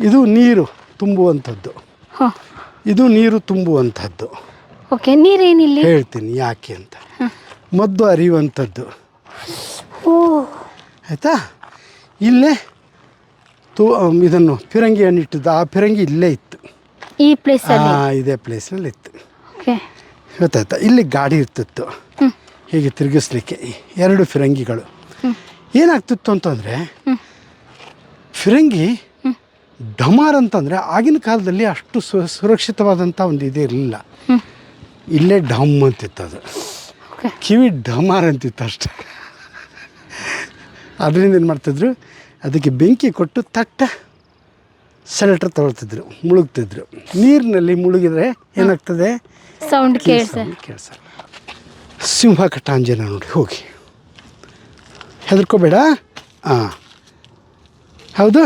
ಇದು ನೀರು ತುಂಬುವಂಥದ್ದು. ಇದು ನೀರು ತುಂಬುವಂಥದ್ದು. ಓಕೆ ನೀರೇನಿಲ್ಲ? ಹೇಳ್ತೀನಿ ಯಾಕೆ ಅಂತ. ಮದ್ದು ಅರಿಯುವಂಥದ್ದು. ಓ. ಆಯಿತಾ? ಇಲ್ಲೇ ತು ಇದನ್ನು ಫಿರಂಗಿ ಹಣ್ಣಿಟ್ಟಿದ್ದು ಆ ಫಿರಂಗಿ ಇಲ್ಲೇ ಇತ್ತು. ಈ ಪ್ಲೇಸಲ್ಲಿ? ಆ, ಇದೇ ಪ್ಲೇಸಲ್ಲಿ ಇತ್ತು. ಗೊತ್ತಾಯ್ತಾ? ಇಲ್ಲಿ ಗಾಡಿ ಇರ್ತಿತ್ತು. ಹೀಗೆ ತಿರುಗಿಸ್ಲಿಕ್ಕೆ ಎರಡು ಫಿರಂಗಿಗಳು. ಏನಾಗ್ತಿತ್ತು ಅಂತಂದರೆ ಫಿರಂಗಿ ಡಮಾರ್ ಅಂತಂದರೆ ಆಗಿನ ಕಾಲದಲ್ಲಿ ಅಷ್ಟು ಸು ಸುರಕ್ಷಿತವಾದಂಥ ಒಂದು ಇದೇ ಇರಲಿಲ್ಲ. ಇಲ್ಲೇ ಡಮ್ ಅಂತಿತ್ತು ಅದು. ಕಿವಿ ಡಮಾರ್ ಅಂತಿತ್ತು ಅಷ್ಟೆ. ಅದರಿಂದ ಏನು ಮಾಡ್ತಿದ್ರು ಅದಕ್ಕೆ ಬೆಂಕಿ ಕೊಟ್ಟು ತಟ್ಟ ಸೆಲೆಟ್ರ್ ತಗೊಳ್ತಿದ್ರು ಮುಳುಗ್ತಿದ್ರು. ನೀರಿನಲ್ಲಿ ಮುಳುಗಿದ್ರೆ ಏನಾಗ್ತದೆ? ಸೌಂಡ್ ಕೇಳಿಸ. ಕೇಳಿಸಲ್ಲ ಸಿಂಹ ಕಟ್ಟಾಂಜನ ನೋಡಿ ಹೋಗಿ. ಹೆದರ್ಕೋಬೇಡ? ಹಾಂ ಹೌದು?